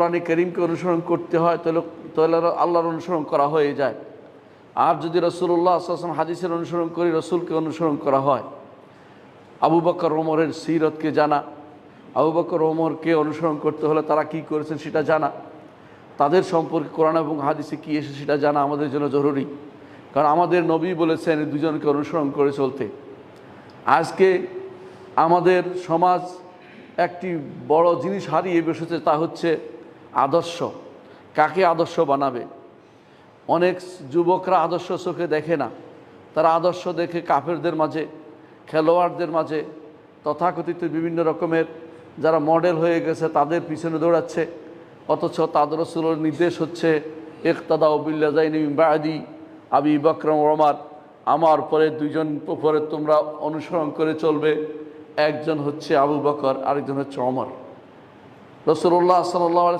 কোরআনে করিমকে অনুসরণ করতে হয়, তাহলে তাহলে আল্লাহর অনুসরণ করা হয়ে যায়। আর যদি রসুল্লাহ আসলাম হাদিসের অনুসরণ করি, রসুলকে অনুসরণ করা হয়। আবু বকর ওমরের সিরতকে জানা। আবু বকর ওমরকে অনুসরণ করতে হলে তারা কি করেছেন সেটা জানা। তাদের সম্পর্কে কোরআন এবং হাদিসে কী এসে সেটা জানা আমাদের জন্য জরুরি। কারণ আমাদের নবী বলেছেন দুজনকে অনুসরণ করে চলতে। আজকে আমাদের সমাজ একটি বড় জিনিস হারিয়ে বসেছে, তা হচ্ছে আদর্শ। কাকে আদর্শ বানাবে? অনেক যুবকরা আদর্শ চোখে দেখে না। তারা আদর্শ দেখে কাফেরদের মাঝে, খেলোয়াড়দের মাঝে, তথাকথিত বিভিন্ন রকমের যারা মডেল হয়ে গেছে তাদের পিছনে দৌড়াচ্ছে। অথচ তাদের রসুলের নির্দেশ হচ্ছে একতাদা ওবিল্লাজাইনি বাদি আবি বকরম রমার আমার পরে দুইজন পরে তোমরা অনুসরণ করে চলবে। একজন হচ্ছে আবু বকর, আরেকজন হচ্ছে অমর রসুল্লাহ সাল্লাহ